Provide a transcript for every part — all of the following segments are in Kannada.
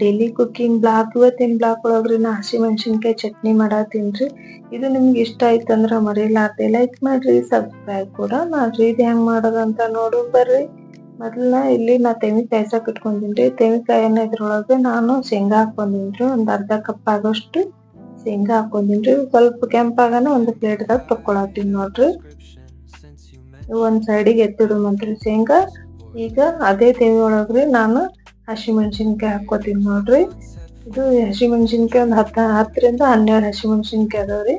ಡೈಲಿ ಕುಕ್ಕಿಂಗ್ ಬ್ಲಾಗ್ ಇವತ್ತಿನ ಬ್ಲಾಕ್ ಒಳಗ್ರಿ ನಾ ಹಸಿಮೆಣಸಿನ್ಕಾಯಿ ಚಟ್ನಿ ಮಾಡತ್ತೀನ್ರಿ ಇದು ನಿಮ್ಗೆ ಇಷ್ಟ ಆಯ್ತಂದ್ರ ಮರಿಲಾರ್ದೆ ಲೈಕ್ ಮಾಡ್ರಿ ಸಬ್ಸ್ಕ್ರೈಬ್ ಕೂಡ ಮಾಡ್ರಿ. ಇದು ಹೆಂಗ್ ಮಾಡೋದಂತ ನೋಡು ಬರ್ರಿ. ಮೊದಲ ಇಲ್ಲಿ ನಾ ತೆಂಗಿ ಸಾಕು ಇಟ್ಕೊಂಡಿನ್ರಿ. ತೆಂಗಿನಕಾಯನ್ನ ಇದ್ರೊಳಗೆ ನಾನು ಶೇಂಗಾ ಹಾಕೊಂಡಿನ್ರಿ ಒಂದು ಅರ್ಧ ಕಪ್ ಆಗೋಷ್ಟು ಶೇಂಗಾ ಹಾಕೊಂಡಿನ್ರಿ ಸ್ವಲ್ಪ ಕೆಂಪಾಗನ ಒಂದು ಪ್ಲೇಟ್ದಾಗ ತಕ್ಕೊಳತ್ತೀನಿ ನೋಡ್ರಿ. ಒಂದ್ ಸೈಡಿಗೆ ಎತ್ತಿಡುಮಂತ್ರಿ ಶೇಂಗಾ. ಈಗ ಅದೇ ತೆಂಗಿ ಒಳಗ್ರಿ ನಾನು ಹಸಿಮೆಣಸಿನ್ಕಾಯಿ ಹಾಕೋತೀನಿ ನೋಡ್ರಿ. ಇದು ಹಸಿಮೆಣಸಿನ್ಕಾಯಿ ಒಂದು ಹತ್ತ, ಹತ್ತರಿಂದ ಹನ್ನೆರಡು ಹಸಿಮೆಣಸಿನ್ಕಾಯಿ ಅದಾವ್ರಿ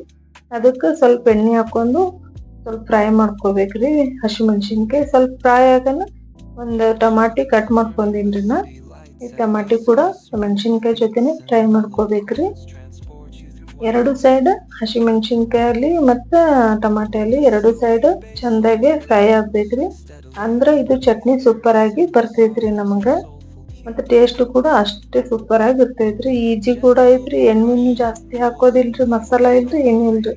ಅದಕ್ಕೆ ಸ್ವಲ್ಪ ಎಣ್ಣೆ ಹಾಕೊಂಡು ಸ್ವಲ್ಪ ಫ್ರೈ ಮಾಡ್ಕೋಬೇಕ್ರಿ ಹಸಿಮೆಣಸಿನ್ಕಾಯಿ. ಸ್ವಲ್ಪ ಫ್ರೈ ಆಗನ ಒಂದು ಟಮಾಟಿ ಕಟ್ ಮಾಡ್ಕೊಂಡಿನ್ರಿ ನಾ. ಈ ಟಮಾಟಿ ಕೂಡ ಮೆಣಸಿನ್ಕಾಯಿ ಜೊತೆನೆ ಫ್ರೈ ಮಾಡ್ಕೋಬೇಕ್ರಿ. ಎರಡು ಸೈಡ್ ಹಸಿಮೆಣಸಿನ್ಕಾಯಲ್ಲಿ ಮತ್ತ ಟಮಾಟೆಯಲ್ಲಿ ಎರಡು ಸೈಡ್ ಚೆಂದಾಗಿ ಫ್ರೈ ಆಗ್ಬೇಕ್ರಿ. ಅಂದ್ರೆ ಇದು ಚಟ್ನಿ ಸೂಪರ್ ಆಗಿ ಬರ್ತೈತ್ರಿ ನಮಗ. ಮತ್ತೆ ಟೇಸ್ಟ್ ಕೂಡ ಅಷ್ಟೇ ಸೂಪರ್ ಆಗಿ ಇರ್ತೈತ್ರಿ ಈಜಿ ಕೂಡ ಐತ್ರಿ ಎಣ್ಣೆ ಜಾಸ್ತಿ ಹಾಕೋದಿಲ್ರಿ, ಮಸಾಲ ಇಲ್ರಿ ಏನಿಲ್ರಿ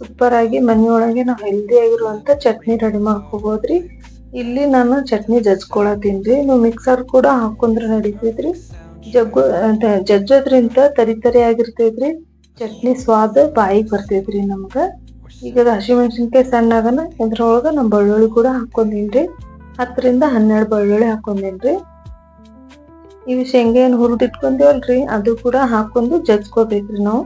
ಸೂಪರ್ ಆಗಿ ಮನೆಯೊಳಗೆ ನಾವು ಹೆಲ್ದಿ ಆಗಿರುವಂತ ಚಟ್ನಿ ರೆಡಿ ಮಾಡ್ಕೋಬಹುದ್ರಿ ಇಲ್ಲಿ ನಾನು ಚಟ್ನಿ ಜಜ್ಕೊಳತೀನ್ರಿ ನೀವು ಮಿಕ್ಸರ್ ಕೂಡ ಹಾಕೊಂಡ್ರೆ ನಡೀತೈತ್ರಿ. ಜಗ್ಗು ಜಜ್ಜೋದ್ರಿಂದ ತರಿ ತರಿ ಆಗಿರ್ತೈತ್ರಿ. ಚಟ್ನಿ ಸ್ವಾದ ಬಾಯಿಗೆ ಬರ್ತೈತ್ರಿ ನಮ್ಗ. ಈಗ ಅದು ಹಸಿಮೆಣಸಿನ್ಕಾಯಿ ಸಣ್ಣ ಆಗನ ಇದ್ರೊಳಗ ನಾ ಬೆಳ್ಳುಳ್ಳಿ ಕೂಡ ಹಾಕೊಂಡಿನ್ರಿ. ಹತ್ತರಿಂದ ಹನ್ನೆರಡು ಬೆಳ್ಳುಳ್ಳಿ ಹಾಕೊಂಡಿನ್ರಿ. ಇವು ಶೇಂಗಾ ಏನು ಹುರಿದ್ ಅದು ಕೂಡ ಹಾಕೊಂಡು ಜಜ್ಕೋಬೇಕ್ರಿ ನಾವು.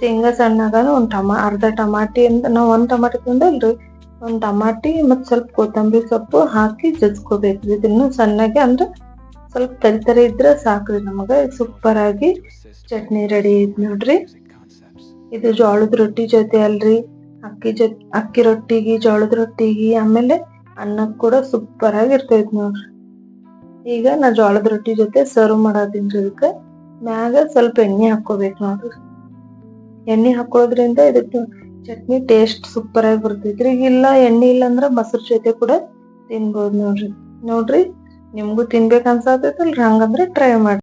ಶೇಂಗಾ ಸಣ್ಣಾಗ ಒಂದ್ ಟಮಾ, ಅರ್ಧ ಟಮಾಟಿ ಅಂತ ನಾವ್ ಒಂದು ಟಮಾಟಿ ತಂದಲ್ರಿ. ಒಂದು ಟಮಾಟಿ ಮತ್ತು ಸ್ವಲ್ಪ ಕೊತ್ತಂಬರಿ ಸೊಪ್ಪು ಹಾಕಿ ಜಜ್ಕೋಬೇಕ್ರಿ. ಇದನ್ನು ಸಣ್ಣಗೆ ಅಂದ್ರೆ ಸ್ವಲ್ಪ ತರಿ ತರಿ ಇದ್ರೆ ಸಾಕ್ರಿ ನಮಗ. ಸೂಪರ್ ಆಗಿ ಚಟ್ನಿ ರೆಡಿ ಐತಿ ನೋಡ್ರಿ. ಇದು ಜೋಳದ ರೊಟ್ಟಿ ಜೊತೆ ಅಲ್ರಿ. ಅಕ್ಕಿ ಜೊತೆ ಅಕ್ಕಿ ರೊಟ್ಟಿಗೆ, ಜೋಳದ ರೊಟ್ಟಿಗೆ, ಆಮೇಲೆ ಅನ್ನಕ್ಕೆ ಕೂಡ ಸೂಪರ್ ಆಗಿ ಇರ್ತೈತಿ ನೋಡ್ರಿ. ಈಗ ನಾ ಜೋಳದ ರೊಟ್ಟಿ ಜೊತೆ ಸರ್ವ್ ಮಾಡತ್ತೀನ್ರಿ ಇದಕ್ಕ ಮ್ಯಾಗ ಸ್ವಲ್ಪ ಎಣ್ಣೆ ಹಾಕೋಬೇಕು ನೋಡ್ರಿ. ಎಣ್ಣೆ ಹಾಕೋದ್ರಿಂದ ಇದಕ್ಕೆ ಚಟ್ನಿ ಟೇಸ್ಟ್ ಸೂಪರ್ ಆಗಿ ಬರ್ತೈತ್ರಿ. ಈಗ ಇಲ್ಲ ಎಣ್ಣೆ ಇಲ್ಲ ಅಂದ್ರ ಮೊಸರು ಜೊತೆ ಕೂಡ ತಿನ್ಬೋದು ನೋಡ್ರಿ. ನೋಡ್ರಿ, ನಿಮ್ಗೂ ತಿನ್ಬೇಕು ಅನ್ಸಾತೈತಲ್ರಿ, ಹಂಗಂದ್ರೆ ಟ್ರೈ ಮಾಡ್ರಿ